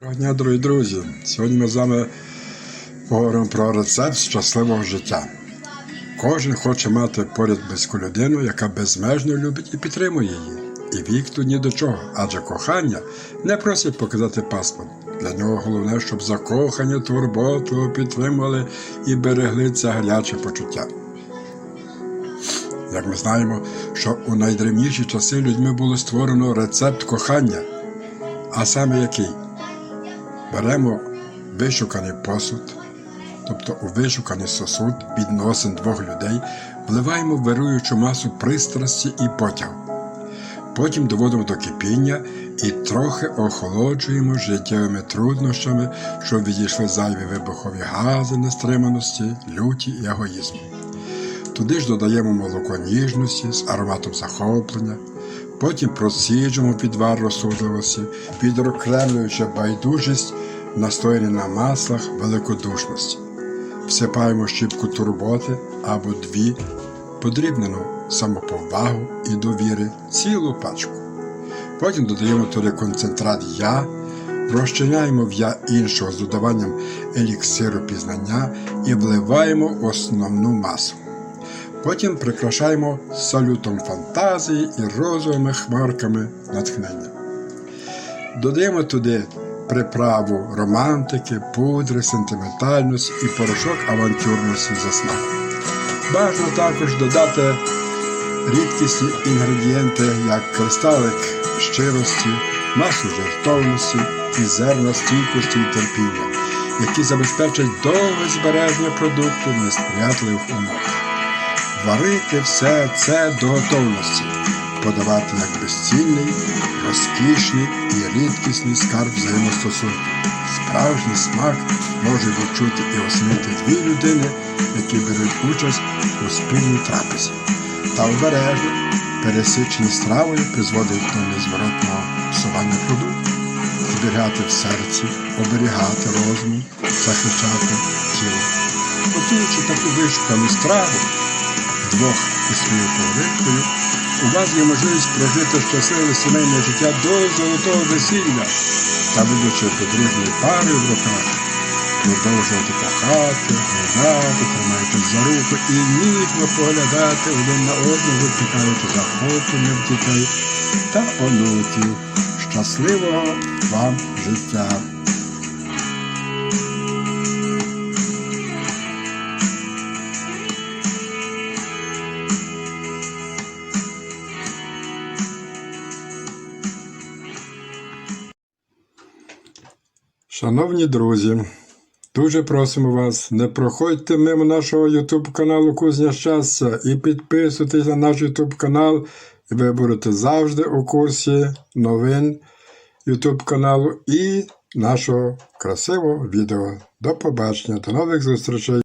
Доброго дня, дорогі друзі! Сьогодні ми з вами поговоримо про рецепт щасливого життя. Кожен хоче мати поряд близьку людину, яка безмежно любить і підтримує її. І вік тут ні до чого, адже кохання не просить показати паспорт. Для нього головне, щоб закохані турботу підтримували і берегли це гаряче почуття. Як ми знаємо, що у найдревніші часи людьми було створено рецепт кохання, а саме який? Беремо вишуканий посуд, тобто у вишуканий сосуд відносин двох людей, вливаємо вируючу масу пристрасті і потягу. Потім доводимо до кипіння і трохи охолоджуємо життєвими труднощами, щоб відійшли зайві вибухові гази нестриманості, люті і егоїзму. Туди ж додаємо молоко ніжності з ароматом захоплення, потім проціджуємо підвар розсудливості, відокремлюючи байдужість, настояні на маслах великодушності. Всипаємо щіпку турботи або дві, подрібнену самоповагу і довіри, цілу пачку. Потім додаємо туди концентрат я, розчиняємо в я іншого з додаванням еліксиру пізнання і вливаємо основну масу. Потім прикрашаємо салютом фантазії і розовими хмарками натхнення. Додаємо туди приправу романтики, пудри, сентиментальності і порошок авантюрності за смаком. Бажано також додати рідкісні інгредієнти, як кристалик щирості, масу жертовності і зерна стійкості і терпіння, які забезпечать довге збереження продукту в несприятливих умовах варити все це до готовності, подавати як безцінний, розкішний і рідкісний скарб взаємостосунків. Справжній смак може відчути і оцінити дві людини, які беруть участь у спільній трапезі. Та обережно пересичені стравою призводить до незворотного псування продукту. Зберігати в серці, оберігати розум, захищати тіло. Готуючи таку вишукану страву, двох із своєю половинкою, у вас є можливість прожити щасливе сімейне життя до золотого весілля та, будучи подружньою парою в руках, продовжувати кохати, гуляти, тримаючись за руку і ніжно поглядати один на одного, викликаючи захоплення в дітей та онуків. Щасливого вам життя! Шановні друзі, дуже просимо вас, не проходьте мимо нашого YouTube каналу Кузня Щастя і підписуйтесь на наш YouTube канал, і ви будете завжди у курсі новин YouTube каналу і нашого красивого відео. До побачення, до нових зустрічей!